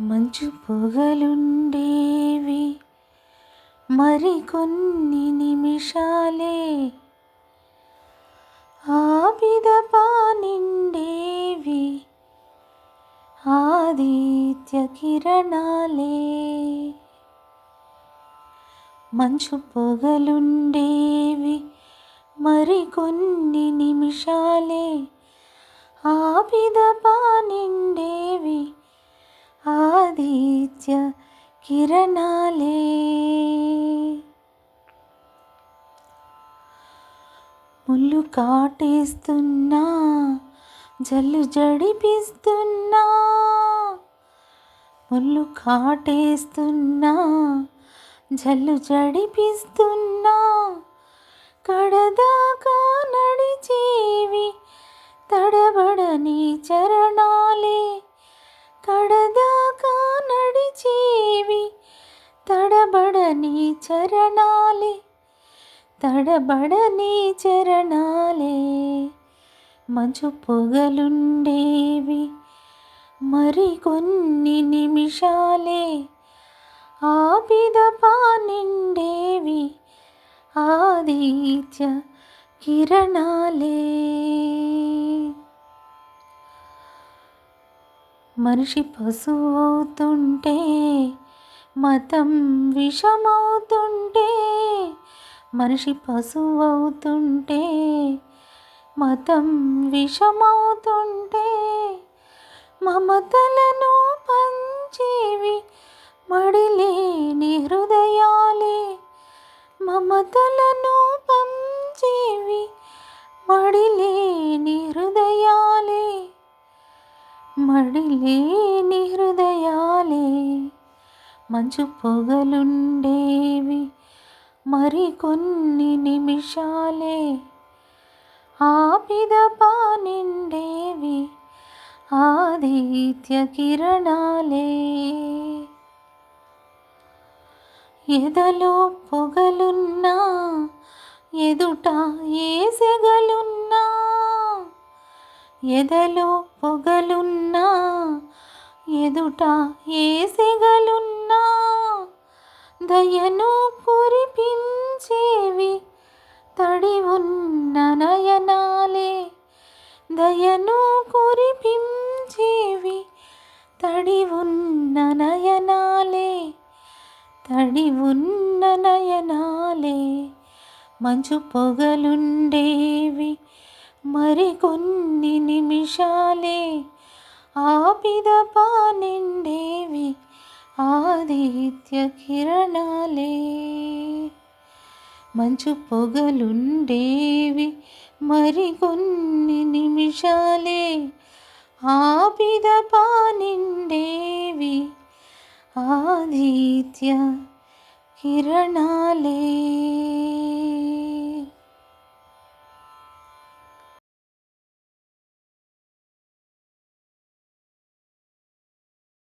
మంచు పొగలుండేవి. మరికొన్ని నిమిషాలే ఆపిదపా నిండేవి ఆదిత్య కిరణాలే. మంచు పొగలుండేవి. మరికొన్ని నిమిషాలే ఆపిదపా నిండేవి ఆదిత్య కిరణాలే. ముళ్ళు కాటేస్తున్నా జల్లు జడిపిస్తున్నా. ముళ్ళు కాటేస్తున్నా జల్లు జడిపిస్తున్నా. కడదాకా నడిచేవి తడబడని చర తడబడని చరణాలే మంచు పొగలుండేవి మరికొన్ని నిమిషాలే ఆపిదపా నిండేవి ఆదిత్య కిరణాలే. మనిషి పశువు అవుతుంటే మతం విషమవుతుంటే మనిషి పశువవుతుంటే మతం విషమవుతుంటే మమతలను పంచేవి మడిలేని హృదయాలే. మమతలను పంచేవి మడిలేని హృదయాలే. మడిలేని హృదయాలే. మంచు పొగలుండేవి మరికొన్ని నిమిషాలే. ఆపిదపా నిండేవి ఆదిత్య కిరణాలే. ఎదలో పొగలున్నా ఎదుట ఏ సెగలున్నా ఎదలో పొగలున్నా ఎదుట ఏ సెగలున్నా దయను దయను కురిపించేవి. తడి ఉన్న నయనాలే తడి ఉన్న నయనాలే మంచు పొగలుండేవి. మరికొన్ని నిమిషాలే ఆపిదపా నిండేవి ఆదిత్య కిరణాలే. మంచు పొగలుండేవి మరికొన్ని నిమిషాలే ఆపిదపా నిండేవి ఆదిత్య కిరణాలే.